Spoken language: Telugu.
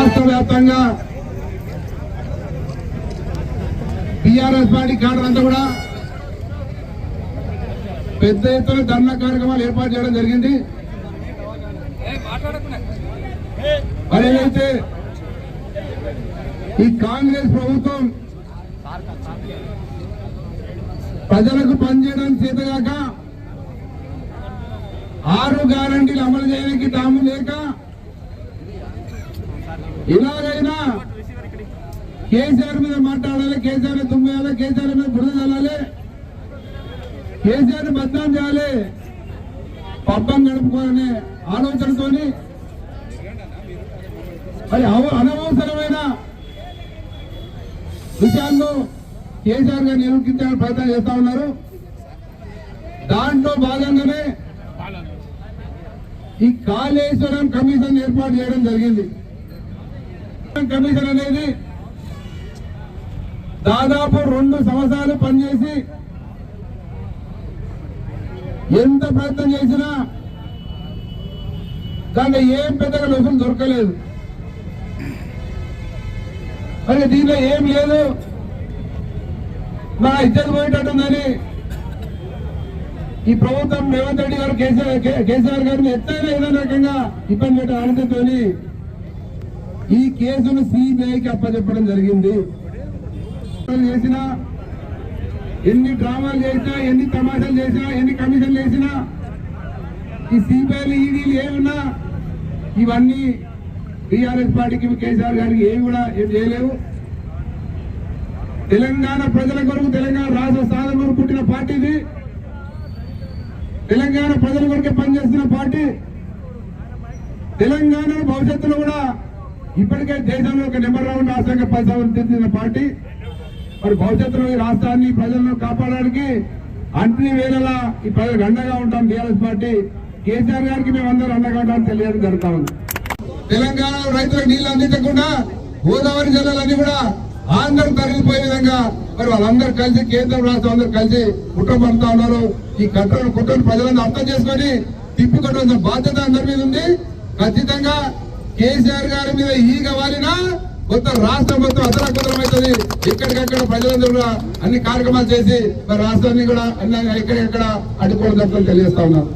వ్యాప్తంగా టిఆర్ఎస్ పార్టీ క్యాడర్ అంతా కూడా పెద్ద ఎత్తున ధర్నా కార్యక్రమాలు ఏర్పాటు చేయడం జరిగింది. మరి ఏదైతే ఈ కాంగ్రెస్ ప్రభుత్వం ప్రజలకు పనిచేయడానికి చేతగాక ఆరు గ్యారంటీలు అమలు చేయడానికి తాము లేక ఇలాగైనా కేసీఆర్ మీద మాట్లాడాలి కేసీఆర్ తుమ్మేయాలి కేసీఆర్ మీద బురద చల్లాలి. కేసీఆర్ బద్నాం చేయాలి. పబ్బం గడుపుకోవాలనే ఆలోచనతోని. మరి అవ- అనవసరమైన విషయాల్లో కేసీఆర్ గారు నిరూపించాలని ప్రయత్నం చేస్తా ఉన్నారు. దాంట్లో భాగంగానే ఈ కాళేశ్వరం కమిషన్ ఏర్పాటు చేయడం జరిగింది. కమిషన్ అనేది దాదాపు రెండు సంవత్సరాలు పనిచేసి ఎంత ప్రయత్నం చేసినా దాంట్లో ఏం పెద్దగా రుసుము దొరకలేదు. మరి దీనిలో ఏం లేదు. నా ఇద్దరు పోయేటట్టుందని ఈ ప్రభుత్వం రేవంత్ రెడ్డి గారు కేసీఆర్ కేసీఆర్ గారిని ఎత్తైన ఏదో రకంగా ఇబ్బంది పెట్టే ఆనందంతో ఈ కేసును సిబిఐకి అప్పచెప్పడం జరిగింది. చేసినా ఎన్ని డ్రామాలు చేసినా ఎన్ని తమాషాలు చేసినా ఎన్ని కమిషన్లు చేసినా ఈ సిబిఐలు ఈడీలు ఏమున్నా ఇవన్నీ టీఆర్ఎస్ పార్టీకి కేసీఆర్ గారికి ఏమి కూడా ఏం చేయలేవు. తెలంగాణ ప్రజల కొరకు తెలంగాణ రాష్ట్ర సాధన కొరకు పుట్టిన పార్టీ ఇది. తెలంగాణ ప్రజల కొరకే పనిచేస్తున్న పార్టీ. తెలంగాణ భవిష్యత్తులో కూడా ఇప్పటికే దేశంలో ఒక నెంబర్ వన్ రాష్ట్రంగా పరిశ్రమ పార్టీ. మరి భవిష్యత్తులో ఈ రాష్ట్రాన్ని ప్రజలను కాపాడడానికి అన్ని వేళలా ఈ ప్రజలకు అండగా ఉంటాం టీఆర్ఎస్ పార్టీ. కేసీఆర్ గారికి మేము అందరూ అండగా ఉంటామని తెలియడం జరుగుతా ఉంది. తెలంగాణలో రైతులకు నీళ్ళు అందించకుండా గోదావరి జిల్లాలన్నీ కూడా ఆంధ్రం తరలిపోయే విధంగా మరి వాళ్ళందరూ కలిసి కేంద్రం రాష్ట్రం అందరూ కలిసి కుట్ర ఉన్నారు. ఈ కట్టను కుట్రను ప్రజలందరూ అర్థం చేసుకొని తిప్పికొట్టాల్సిన బాధ్యత అందరి మీద ఉంది. ఖచ్చితంగా కేసీఆర్ గారి మీద ఈగ వారినా మొత్తం రాష్ట్రం మొత్తం అతలకుతలమవుతుంది ఎక్కడికక్కడ ప్రజలందరూ కూడా అన్ని కార్యక్రమాలు చేసి మరి రాష్ట్రాన్ని కూడా అన్ని ఎక్కడెక్కడ అడ్డుకోవడం జరుగుతుందని తెలియజేస్తా ఉన్నారు